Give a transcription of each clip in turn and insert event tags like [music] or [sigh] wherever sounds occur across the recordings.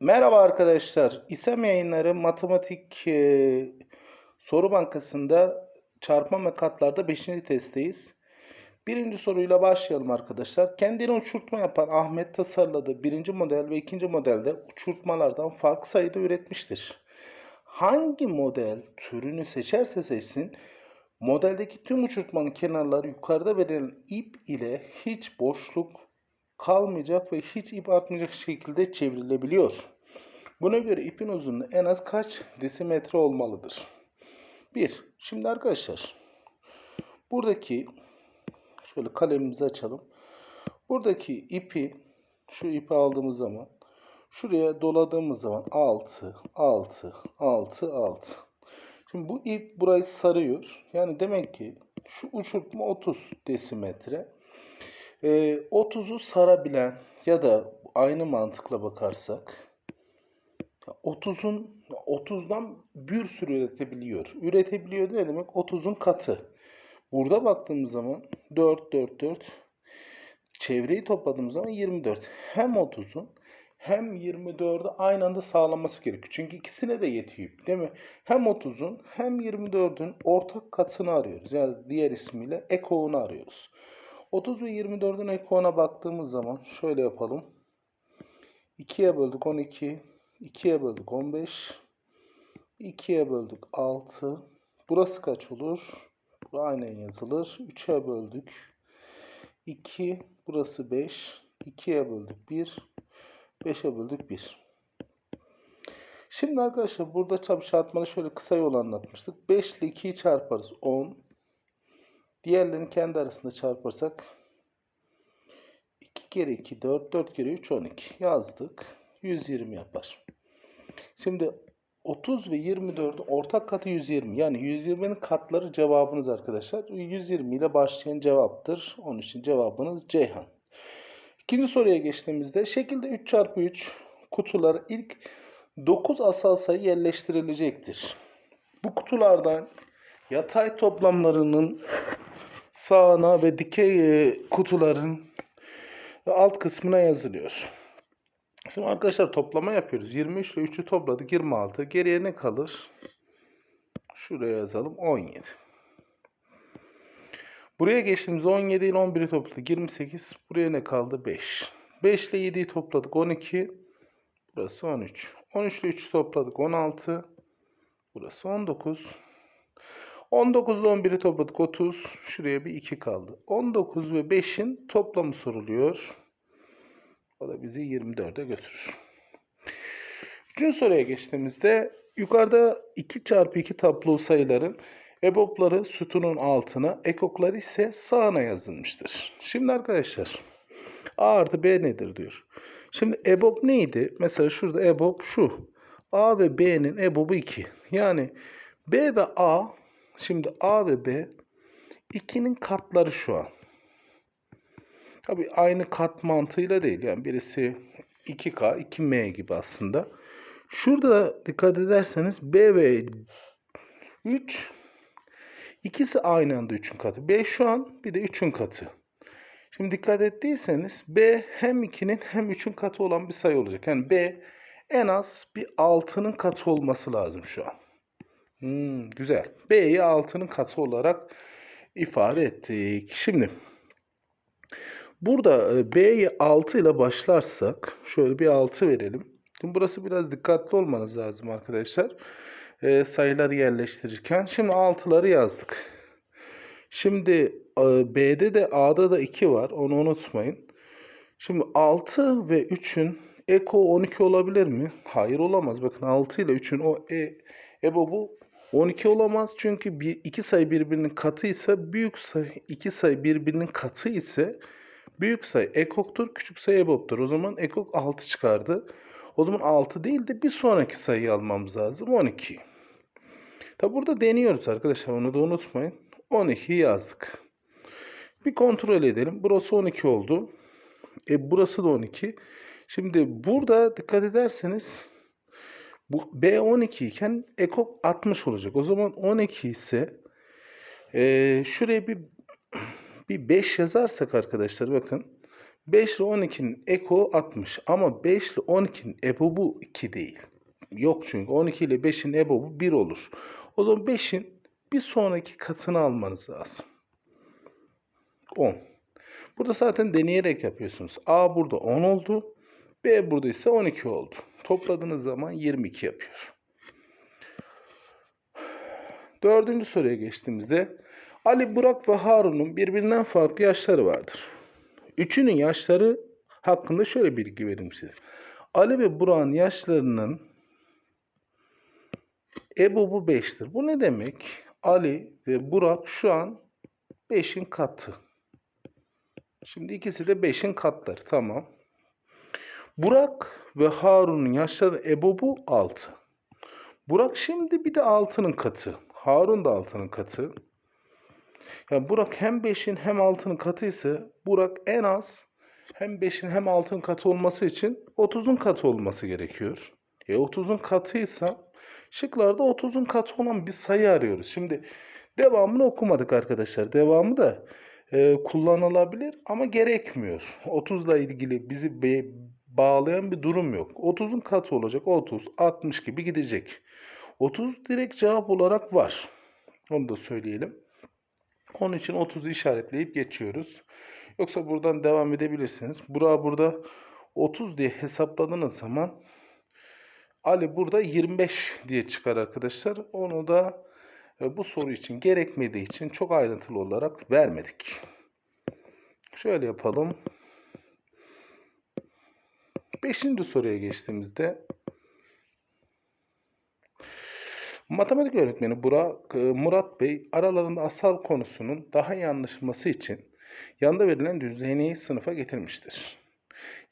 Merhaba arkadaşlar. İSEM Yayınları Matematik e, Soru Bankası'nda çarpma ve katlarda 5. testteyiz. Birinci soruyla başlayalım arkadaşlar. Kendine uçurtma yapan Ahmet tasarladığı birinci model ve ikinci modelde uçurtmalardan farklı sayıda üretmiştir. Hangi model türünü seçerse seçsin, modeldeki tüm uçurtmanın kenarları yukarıda verilen ip ile hiç boşluk kalmayacak ve hiç ip artmayacak şekilde çevrilebiliyor. Buna göre ipin uzunluğu en az kaç desimetre olmalıdır? 1. Şimdi arkadaşlar buradaki şöyle kalemimizi açalım. Buradaki ipi şu ipi aldığımız zaman şuraya doladığımız zaman 6 6 6 6 Şimdi bu ip burayı sarıyor. Yani demek ki şu uçurtma 30 desimetre. Ee, 30'u sarabilen ya da aynı mantıkla bakarsak 30'un 30'dan bir sürü üretebiliyor. Üretebiliyor ne demek? 30'un katı. Burada baktığımız zaman 4 4 4 çevreyi topladığımız zaman 24. Hem 30'un hem 24'ü aynı anda sağlaması gerekiyor. Çünkü ikisine de yetiyor. Değil mi? Hem 30'un hem 24'ün ortak katını arıyoruz. Yani diğer ismiyle ekoğunu arıyoruz. 30 ve 24'ün ekoğuna baktığımız zaman şöyle yapalım. 2'ye böldük 12. 2'ye böldük 15. 2'ye böldük 6. Burası kaç olur? Bu aynen yazılır. 3'e böldük. 2. Burası 5. 2'ye böldük 1. 5'e böldük 1. Şimdi arkadaşlar burada çarpmanı şöyle kısa yol anlatmıştık. 5 ile 2'yi çarparız 10. Diğerlerini kendi arasında çarparsak 2 kere 2 4, 4 kere 3 12 yazdık. 120 yapar. Şimdi 30 ve 24'ün ortak katı 120. Yani 120'nin katları cevabınız arkadaşlar. 120 ile başlayan cevaptır. Onun için cevabınız Ceyhan. İkinci soruya geçtiğimizde şekilde 3 çarpı 3 kutulara ilk 9 asal sayı yerleştirilecektir. Bu kutulardan yatay toplamlarının sağına ve dikey e, kutuların alt kısmına yazılıyor. Şimdi arkadaşlar toplama yapıyoruz. 23 ile 3'ü topladık 26. Geriye ne kalır? Şuraya yazalım 17. Buraya geçtiğimizde 17 ile 11'i topladık 28. Buraya ne kaldı? 5. 5 ile 7'yi topladık 12. Burası 13. 13 ile 3'ü topladık 16. Burası 19. 19 ile 11'i topladık 30. Şuraya bir 2 kaldı. 19 ve 5'in toplamı soruluyor. O da bizi 24'e götürür. Üçüncü soruya geçtiğimizde yukarıda 2 çarpı 2 tablo sayıların EBOB'ları sütunun altına, ekokları ise sağına yazılmıştır. Şimdi arkadaşlar A artı B nedir diyor. Şimdi EBOB neydi? Mesela şurada EBOB şu. A ve B'nin EBOB'u 2. Yani B ve A, şimdi A ve B 2'nin katları şu an. Tabi aynı kat mantığıyla değil. Yani birisi 2K, 2M gibi aslında. Şurada dikkat ederseniz B ve 3 ikisi aynı anda 3'ün katı. B şu an bir de 3'ün katı. Şimdi dikkat ettiyseniz B hem 2'nin hem 3'ün katı olan bir sayı olacak. Yani B en az bir 6'nın katı olması lazım şu an. Hmm, güzel. B'yi 6'nın katı olarak ifade ettik. Şimdi Burada e, B'yi 6 ile başlarsak şöyle bir 6 verelim. Şimdi burası biraz dikkatli olmanız lazım arkadaşlar. E, sayıları yerleştirirken. Şimdi 6'ları yazdık. Şimdi e, B'de de A'da da 2 var. Onu unutmayın. Şimdi 6 ve 3'ün eko 12 olabilir mi? Hayır olamaz. Bakın 6 ile 3'ün o e, EBOB'u 12 olamaz. Çünkü bir, iki sayı birbirinin katı ise büyük sayı iki sayı birbirinin katı ise Büyük sayı ekoktur, küçük sayı eboptur. O zaman ekok 6 çıkardı. O zaman 6 değil de bir sonraki sayıyı almamız lazım. 12. Tabi burada deniyoruz arkadaşlar. Onu da unutmayın. 12 yazdık. Bir kontrol edelim. Burası 12 oldu. E burası da 12. Şimdi burada dikkat ederseniz bu B 12 iken ekok 60 olacak. O zaman 12 ise e, şuraya bir bir 5 yazarsak arkadaşlar bakın. 5 ile 12'nin eko 60 ama 5 ile 12'nin ebobu 2 değil. Yok çünkü 12 ile 5'in ebobu 1 olur. O zaman 5'in bir sonraki katını almanız lazım. 10. Burada zaten deneyerek yapıyorsunuz. A burada 10 oldu. B burada ise 12 oldu. Topladığınız zaman 22 yapıyor. Dördüncü soruya geçtiğimizde Ali, Burak ve Harun'un birbirinden farklı yaşları vardır. Üçünün yaşları hakkında şöyle bilgi vereyim size. Ali ve Burak'ın yaşlarının EBOB'u 5'tir. Bu ne demek? Ali ve Burak şu an 5'in katı. Şimdi ikisi de 5'in katları. Tamam. Burak ve Harun'un yaşları EBOB'u 6. Burak şimdi bir de 6'nın katı. Harun da 6'nın katı. Yani Burak hem 5'in hem 6'nın katı ise Burak en az hem 5'in hem 6'nın katı olması için 30'un katı olması gerekiyor. E 30'un katıysa şıklarda 30'un katı olan bir sayı arıyoruz. Şimdi devamını okumadık arkadaşlar. Devamı da e, kullanılabilir ama gerekmiyor. 30 ile ilgili bizi be- bağlayan bir durum yok. 30'un katı olacak. 30, 60 gibi gidecek. 30 direkt cevap olarak var. Onu da söyleyelim. Onun için 30'u işaretleyip geçiyoruz. Yoksa buradan devam edebilirsiniz. Burak burada 30 diye hesapladığınız zaman Ali burada 25 diye çıkar arkadaşlar. Onu da e, bu soru için gerekmediği için çok ayrıntılı olarak vermedik. Şöyle yapalım. Beşinci soruya geçtiğimizde Matematik öğretmeni Burak, e, Murat Bey aralarında asal konusunun daha iyi anlaşılması için yanda verilen düzeneği sınıfa getirmiştir.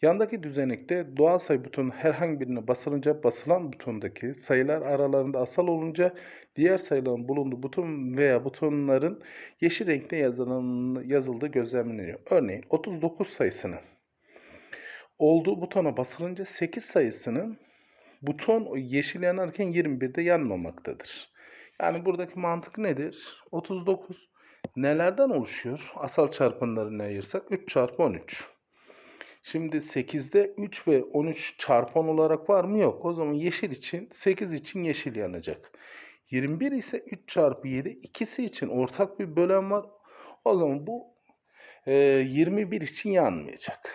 Yandaki düzenekte doğal sayı butonun herhangi birine basılınca basılan butondaki sayılar aralarında asal olunca diğer sayıların bulunduğu buton veya butonların yeşil renkte yazılan, yazıldığı gözlemleniyor. Örneğin 39 sayısının olduğu butona basılınca 8 sayısının buton yeşil yanarken 21'de yanmamaktadır. Yani buradaki mantık nedir? 39 nelerden oluşuyor? Asal çarpanlarını ayırsak 3 çarpı 13. Şimdi 8'de 3 ve 13 çarpan olarak var mı? Yok. O zaman yeşil için 8 için yeşil yanacak. 21 ise 3 çarpı 7 ikisi için ortak bir bölen var. O zaman bu e, 21 için yanmayacak.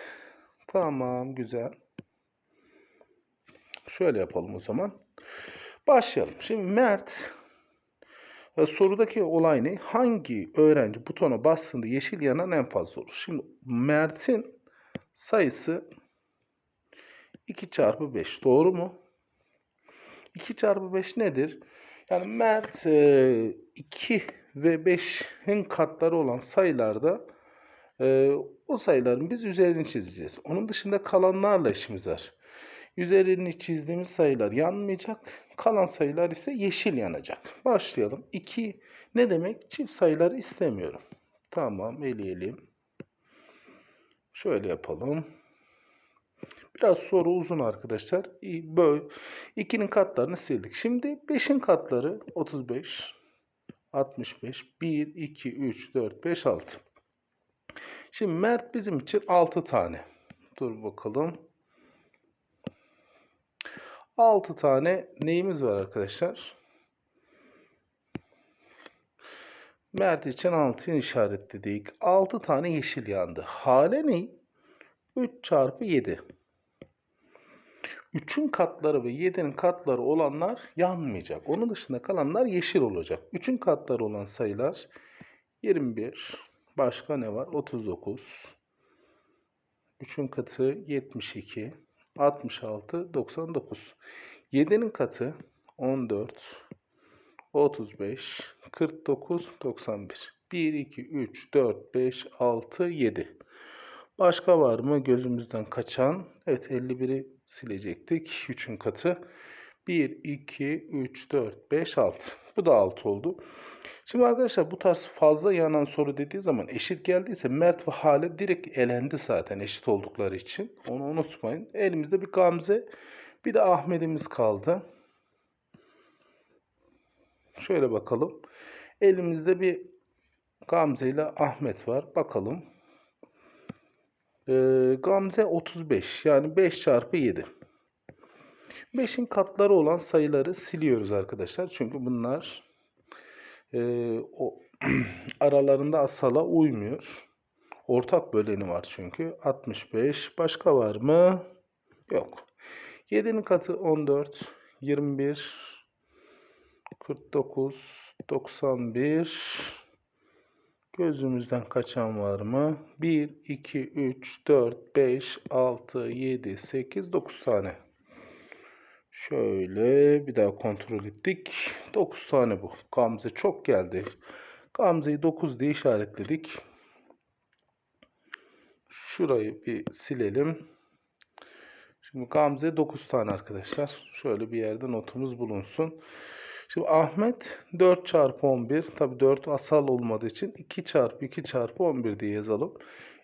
Tamam güzel. Şöyle yapalım o zaman. Başlayalım. Şimdi Mert e, sorudaki olay ne? Hangi öğrenci butona bastığında yeşil yanan en fazla olur? Şimdi Mert'in sayısı 2 çarpı 5. Doğru mu? 2 çarpı 5 nedir? Yani Mert e, 2 ve 5'in katları olan sayılarda o sayıların biz üzerini çizeceğiz. Onun dışında kalanlarla işimiz var. Üzerini çizdiğimiz sayılar yanmayacak. Kalan sayılar ise yeşil yanacak. Başlayalım. 2 ne demek? Çift sayıları istemiyorum. Tamam eleyelim. Şöyle yapalım. Biraz soru uzun arkadaşlar. Böyle 2'nin katlarını sildik. Şimdi 5'in katları 35, 65, 1, 2, 3, 4, 5, 6. Şimdi Mert bizim için 6 tane. Dur bakalım. 6 tane neyimiz var arkadaşlar? Mert için 6'yı işaretledik. 6 tane yeşil yandı. Hale ne? 3 çarpı 7. 3'ün katları ve 7'nin katları olanlar yanmayacak. Onun dışında kalanlar yeşil olacak. 3'ün katları olan sayılar 21. Başka ne var? 39. 3'ün katı 72. 66, 99. 7'nin katı 14, 35, 49, 91. 1, 2, 3, 4, 5, 6, 7. Başka var mı gözümüzden kaçan? Evet 51'i silecektik. 3'ün katı. 1, 2, 3, 4, 5, 6. Bu da 6 oldu. Şimdi arkadaşlar bu tarz fazla yanan soru dediği zaman eşit geldiyse Mert ve Hale direkt elendi zaten eşit oldukları için. Onu unutmayın. Elimizde bir Gamze bir de Ahmet'imiz kaldı. Şöyle bakalım. Elimizde bir Gamze ile Ahmet var. Bakalım. Ee, Gamze 35 yani 5 çarpı 7. 5'in katları olan sayıları siliyoruz arkadaşlar. Çünkü bunlar e, o [clears throat] aralarında asala uymuyor. Ortak böleni var çünkü. 65. Başka var mı? Yok. 7'nin katı 14, 21, 49, 91. Gözümüzden kaçan var mı? 1, 2, 3, 4, 5, 6, 7, 8, 9 tane. Şöyle bir daha kontrol ettik. 9 tane bu. Gamze çok geldi. Gamze'yi 9 diye işaretledik. Şurayı bir silelim. Şimdi Gamze 9 tane arkadaşlar. Şöyle bir yerde notumuz bulunsun. Şimdi Ahmet 4 çarpı 11. Tabi 4 asal olmadığı için 2 çarpı 2 çarpı 11 diye yazalım.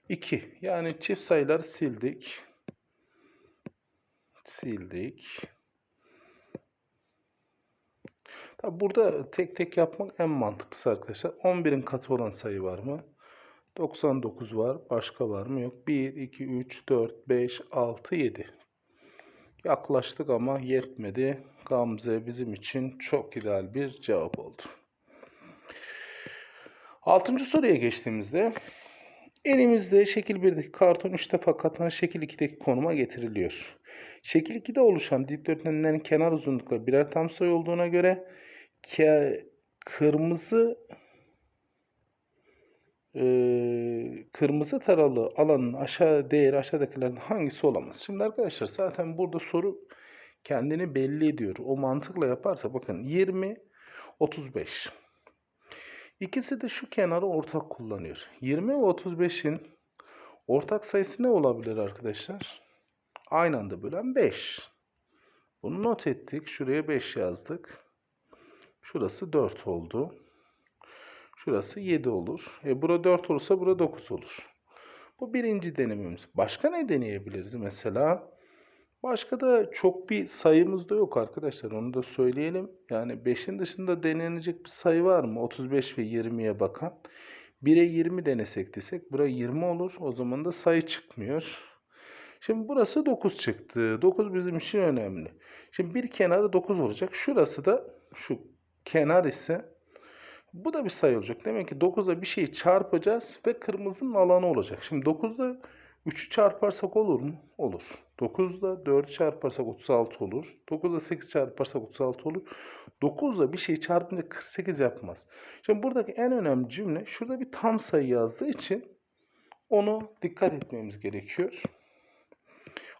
2. Yani çift sayıları sildik. Sildik. Tabi burada tek tek yapmak en mantıklısı arkadaşlar. 11'in katı olan sayı var mı? 99 var. Başka var mı? Yok. 1, 2, 3, 4, 5, 6, 7. Yaklaştık ama yetmedi. Gamze bizim için çok ideal bir cevap oldu. Altıncı soruya geçtiğimizde elimizde şekil 1'deki karton 3 defa katlanan şekil 2'deki konuma getiriliyor. Şekil 2'de oluşan dikdörtgenlerin kenar uzunlukları birer tam sayı olduğuna göre ke- kırmızı eee, kırmızı taralı alanın aşağı değeri aşağıdakilerin hangisi olamaz? Şimdi arkadaşlar zaten burada soru kendini belli ediyor. O mantıkla yaparsa bakın 20 35. İkisi de şu kenarı ortak kullanıyor. 20 ve 35'in ortak sayısı ne olabilir arkadaşlar? Aynı anda bölen 5. Bunu not ettik. Şuraya 5 yazdık. Şurası 4 oldu. Şurası 7 olur. E bura 4 olursa bura 9 olur. Bu birinci denememiz. Başka ne deneyebiliriz mesela? Başka da çok bir sayımız da yok arkadaşlar. Onu da söyleyelim. Yani 5'in dışında denenecek bir sayı var mı? 35 ve 20'ye bakan. 1'e 20 denesek desek bura 20 olur. O zaman da sayı çıkmıyor. Şimdi burası 9 çıktı. 9 bizim için önemli. Şimdi bir kenarı 9 olacak. Şurası da şu kenar ise bu da bir sayı olacak. Demek ki 9'a bir şeyi çarpacağız ve kırmızının alanı olacak. Şimdi 9'da 3'ü çarparsak olur mu? Olur. 9'da 4'ü çarparsak 36 olur. 9'da 8 çarparsak 36 olur. 9'da bir şeyi çarpınca 48 yapmaz. Şimdi buradaki en önemli cümle şurada bir tam sayı yazdığı için onu dikkat etmemiz gerekiyor.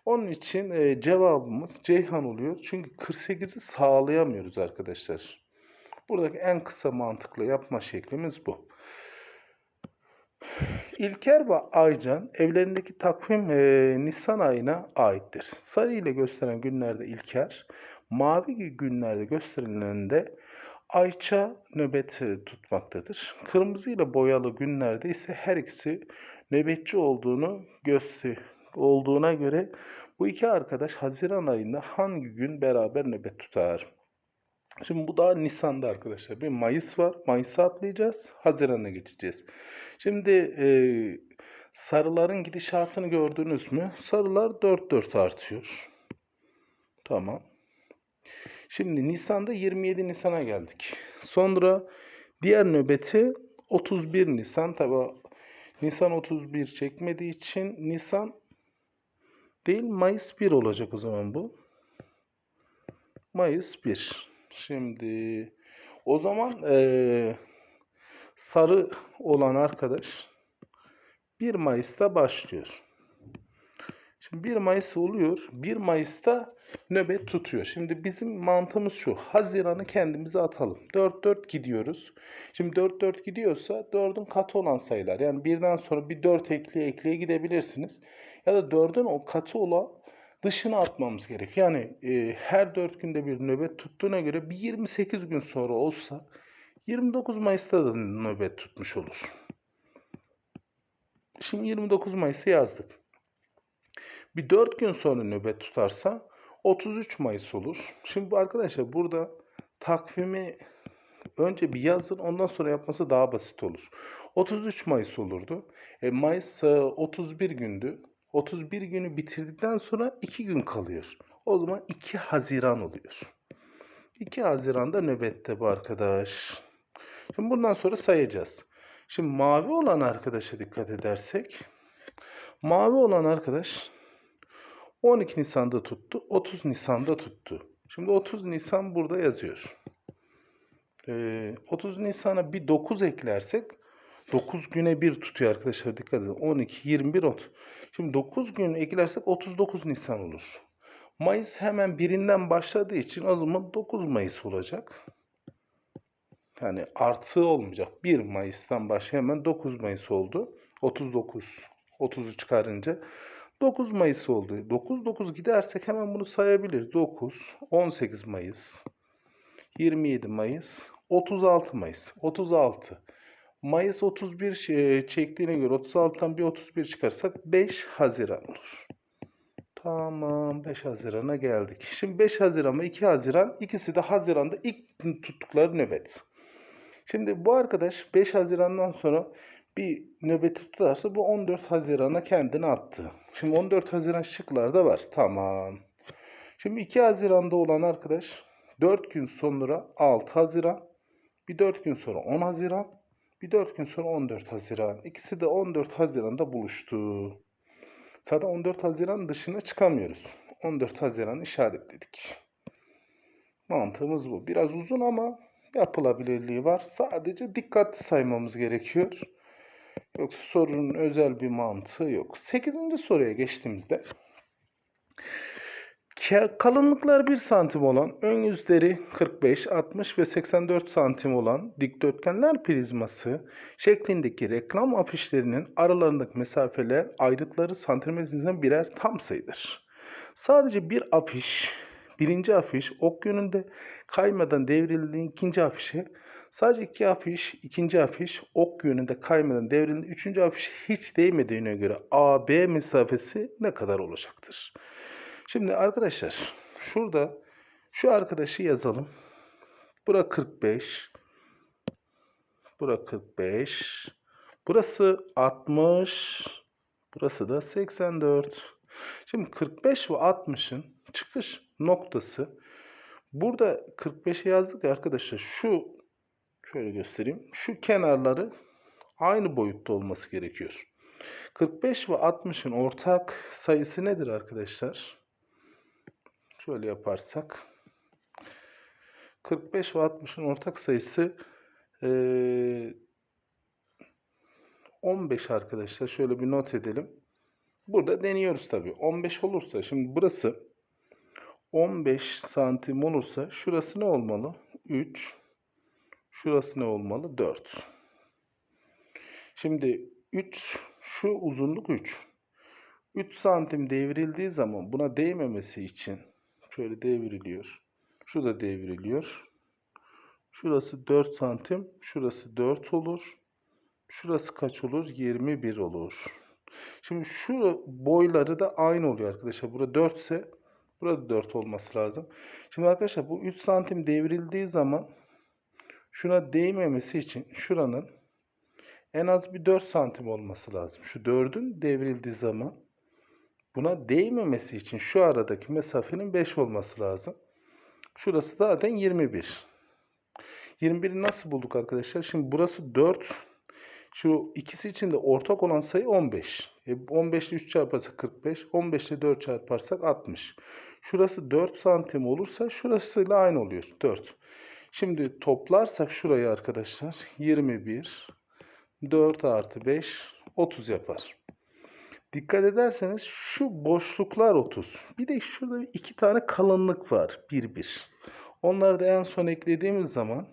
Onun için e, cevabımız Ceyhan oluyor. Çünkü 48'i sağlayamıyoruz arkadaşlar. Buradaki en kısa mantıklı yapma şeklimiz bu. İlker ve Aycan evlerindeki takvim e, Nisan ayına aittir. Sarı ile gösteren günlerde İlker, mavi günlerde gösterileninde Ayça nöbet e, tutmaktadır. Kırmızı ile boyalı günlerde ise her ikisi nöbetçi olduğunu göster olduğuna göre bu iki arkadaş Haziran ayında hangi gün beraber nöbet tutar? Şimdi bu daha Nisan'da arkadaşlar. Bir Mayıs var. Mayıs'a atlayacağız. Haziran'a geçeceğiz. Şimdi e, sarıların gidişatını gördünüz mü? Sarılar 4-4 artıyor. Tamam. Şimdi Nisan'da 27 Nisan'a geldik. Sonra diğer nöbeti 31 Nisan. Tabi Nisan 31 çekmediği için Nisan değil Mayıs 1 olacak o zaman bu. Mayıs 1. Şimdi o zaman eee, sarı olan arkadaş 1 Mayıs'ta başlıyor. Şimdi 1 Mayıs oluyor. 1 Mayıs'ta nöbet tutuyor. Şimdi bizim mantığımız şu. Haziran'ı kendimize atalım. 4-4 gidiyoruz. Şimdi 4-4 gidiyorsa 4'ün katı olan sayılar. Yani birden sonra bir 4 ekleye ekleye gidebilirsiniz. Ya da 4'ün o katı olan dışına atmamız gerek. Yani e, her 4 günde bir nöbet tuttuğuna göre bir 28 gün sonra olsa 29 Mayıs'ta da nöbet tutmuş olur. Şimdi 29 Mayıs'ı yazdık. Bir 4 gün sonra nöbet tutarsa 33 Mayıs olur. Şimdi arkadaşlar burada takvimi önce bir yazın ondan sonra yapması daha basit olur. 33 Mayıs olurdu. E, Mayıs e, 31 gündü. 31 günü bitirdikten sonra 2 gün kalıyor. O zaman 2 Haziran oluyor. 2 Haziran'da nöbette bu arkadaş. Şimdi bundan sonra sayacağız. Şimdi mavi olan arkadaşa dikkat edersek. Mavi olan arkadaş 12 Nisan'da tuttu. 30 Nisan'da tuttu. Şimdi 30 Nisan burada yazıyor. Ee, 30 Nisan'a bir 9 eklersek 9 güne bir tutuyor arkadaşlar dikkat edin. 12, 21, 30. Şimdi 9 gün eklersek 39 Nisan olur. Mayıs hemen birinden başladığı için o zaman 9 Mayıs olacak. Yani artı olmayacak. 1 Mayıs'tan başlıyor hemen 9 Mayıs oldu. 39. 30'u çıkarınca 9 Mayıs oldu. 9 9 gidersek hemen bunu sayabiliriz. 9, 18 Mayıs, 27 Mayıs, 36 Mayıs. 36. Mayıs 31 şey- çektiğine göre 36'dan bir 31 çıkarsak 5 Haziran olur. Tamam 5 Haziran'a geldik. Şimdi 5 Haziran ve 2 Haziran ikisi de Haziran'da ilk tuttukları nöbet. Şimdi bu arkadaş 5 Haziran'dan sonra bir nöbeti tutarsa bu 14 Haziran'a kendini attı. Şimdi 14 Haziran şıklarda var. Tamam. Şimdi 2 Haziran'da olan arkadaş 4 gün sonra 6 Haziran, bir 4 gün sonra 10 Haziran, bir 4 gün sonra 14 Haziran. İkisi de 14 Haziran'da buluştu. Zaten 14 Haziran dışına çıkamıyoruz. 14 Haziran işaretledik. Mantığımız bu. Biraz uzun ama yapılabilirliği var. Sadece dikkatli saymamız gerekiyor. Yoksa sorunun özel bir mantığı yok. 8. soruya geçtiğimizde kalınlıklar 1 santim olan ön yüzleri 45, 60 ve 84 santim olan dikdörtgenler prizması şeklindeki reklam afişlerinin aralarındaki mesafeler ayrıtları santimetresinden birer tam sayıdır. Sadece bir afiş, birinci afiş ok yönünde kaymadan devrildiği ikinci afişe Sadece iki afiş, ikinci afiş ok yönünde kaymadan devrildi. Üçüncü afiş hiç değmediğine göre AB mesafesi ne kadar olacaktır? Şimdi arkadaşlar şurada şu arkadaşı yazalım. Bura 45. Bura 45. Burası 60. Burası da 84. Şimdi 45 ve 60'ın çıkış noktası burada 45'e yazdık ya arkadaşlar şu Şöyle göstereyim. Şu kenarları aynı boyutta olması gerekiyor. 45 ve 60'ın ortak sayısı nedir arkadaşlar? Şöyle yaparsak. 45 ve 60'ın ortak sayısı eee, 15 arkadaşlar. Şöyle bir not edelim. Burada deniyoruz tabii. 15 olursa şimdi burası 15 santim olursa şurası ne olmalı? 3 Şurası ne olmalı? 4. Şimdi 3 şu uzunluk 3. 3 santim devrildiği zaman buna değmemesi için şöyle devriliyor. Şu da devriliyor. Şurası 4 santim. Şurası 4 olur. Şurası kaç olur? 21 olur. Şimdi şu boyları da aynı oluyor arkadaşlar. Burada 4 ise burada 4 olması lazım. Şimdi arkadaşlar bu 3 santim devrildiği zaman şuna değmemesi için şuranın en az bir 4 santim olması lazım. Şu 4'ün devrildiği zaman buna değmemesi için şu aradaki mesafenin 5 olması lazım. Şurası zaten 21. 21'i nasıl bulduk arkadaşlar? Şimdi burası 4. Şu ikisi için de ortak olan sayı 15. E 15 ile 3 çarparsak 45. 15 ile 4 çarparsak 60. Şurası 4 santim olursa şurasıyla aynı oluyor. 4. Şimdi toplarsak şurayı arkadaşlar 21, 4 artı 5, 30 yapar. Dikkat ederseniz şu boşluklar 30. Bir de şurada iki tane kalınlık var. 1, 1. Onları da en son eklediğimiz zaman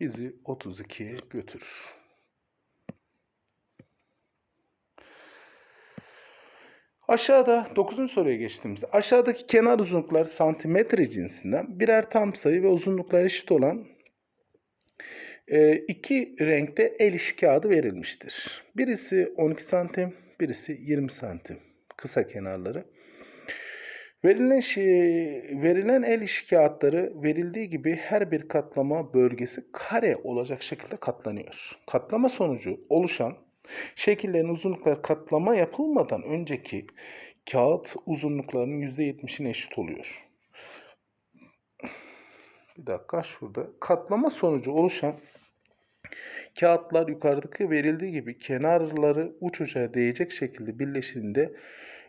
bizi 32'ye götürür. Aşağıda 9. soruya geçtiğimizde aşağıdaki kenar uzunluklar santimetre cinsinden birer tam sayı ve uzunlukları eşit olan e, iki renkte el işi kağıdı verilmiştir. Birisi 12 santim, birisi 20 santim. Kısa kenarları. Verilen, şey, verilen el işi kağıtları verildiği gibi her bir katlama bölgesi kare olacak şekilde katlanıyor. Katlama sonucu oluşan Şekillerin uzunlukları katlama yapılmadan önceki kağıt uzunluklarının %70'ine eşit oluyor. Bir dakika şurada. Katlama sonucu oluşan kağıtlar yukarıdaki verildiği gibi kenarları uç uca değecek şekilde birleştiğinde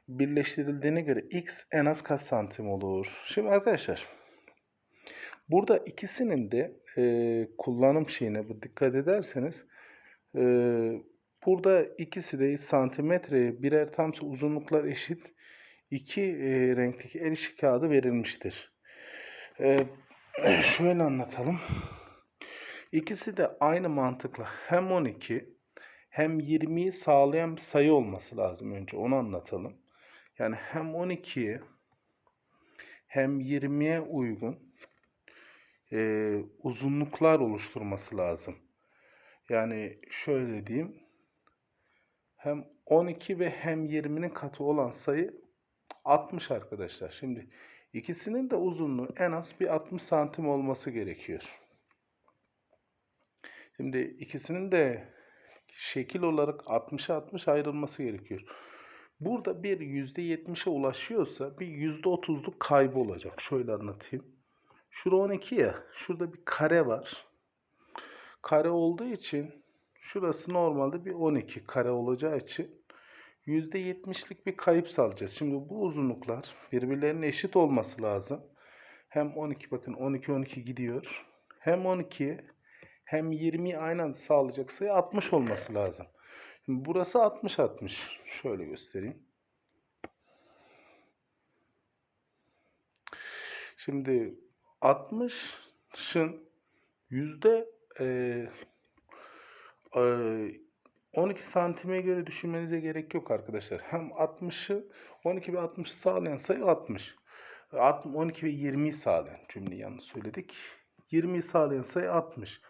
birleştirildiğine göre x en az kaç santim olur? Şimdi arkadaşlar burada ikisinin de e, kullanım şeyine dikkat ederseniz e, burada ikisi de santimetreye birer tam uzunluklar eşit iki e, renkteki el işi kağıdı verilmiştir. E, şöyle anlatalım. İkisi de aynı mantıkla hem 12 hem 20'yi sağlayan bir sayı olması lazım önce onu anlatalım. Yani hem 12'ye hem 20'ye uygun e, uzunluklar oluşturması lazım. Yani şöyle diyeyim. Hem 12 ve hem 20'nin katı olan sayı 60 arkadaşlar. Şimdi ikisinin de uzunluğu en az bir 60 santim olması gerekiyor. Şimdi ikisinin de şekil olarak 60'a 60 ayrılması gerekiyor. Burada bir %70'e ulaşıyorsa bir %30'luk kaybı olacak. Şöyle anlatayım. Şurada 12 ya. Şurada bir kare var. Kare olduğu için şurası normalde bir 12 kare olacağı için %70'lik bir kayıp sağlayacağız. Şimdi bu uzunluklar birbirlerine eşit olması lazım. Hem 12 bakın 12 12 gidiyor. Hem 12'ye hem 20'yi aynı anda sağlayacak sayı 60 olması lazım. Şimdi burası 60 60. Şöyle göstereyim. Şimdi 60'ın yüzde e, e, 12 santime göre düşünmenize gerek yok arkadaşlar. Hem 60'ı 12 ve 60'ı sağlayan sayı 60. 12 ve 20'yi sağlayan cümleyi yanlış söyledik. 20'yi sağlayan sayı 60.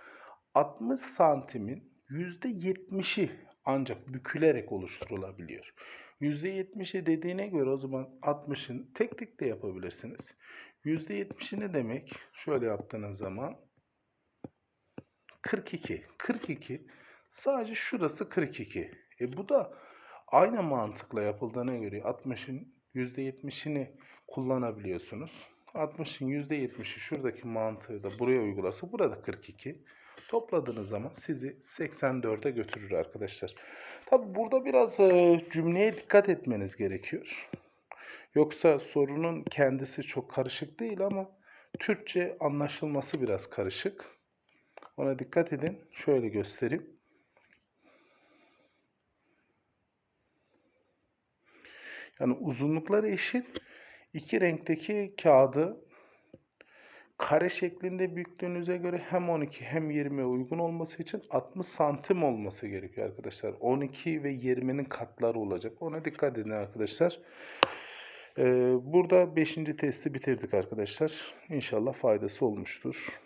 60 santimin %70'i ancak bükülerek oluşturulabiliyor. %70'i dediğine göre o zaman 60'ın tek tek de yapabilirsiniz. %70'i ne demek? Şöyle yaptığınız zaman 42. 42 sadece şurası 42. E bu da aynı mantıkla yapıldığına göre 60'ın %70'ini kullanabiliyorsunuz. 60'ın %70'i şuradaki mantığı da buraya uygulasa burada 42. Topladığınız zaman sizi 84'e götürür arkadaşlar. Tabi burada biraz e, cümleye dikkat etmeniz gerekiyor. Yoksa sorunun kendisi çok karışık değil ama Türkçe anlaşılması biraz karışık. Ona dikkat edin. Şöyle göstereyim. Yani uzunlukları eşit. iki renkteki kağıdı kare şeklinde büyüklüğünüze göre hem 12 hem 20'ye uygun olması için 60 santim olması gerekiyor arkadaşlar. 12 ve 20'nin katları olacak. Ona dikkat edin arkadaşlar. Ee, burada 5. testi bitirdik arkadaşlar. İnşallah faydası olmuştur.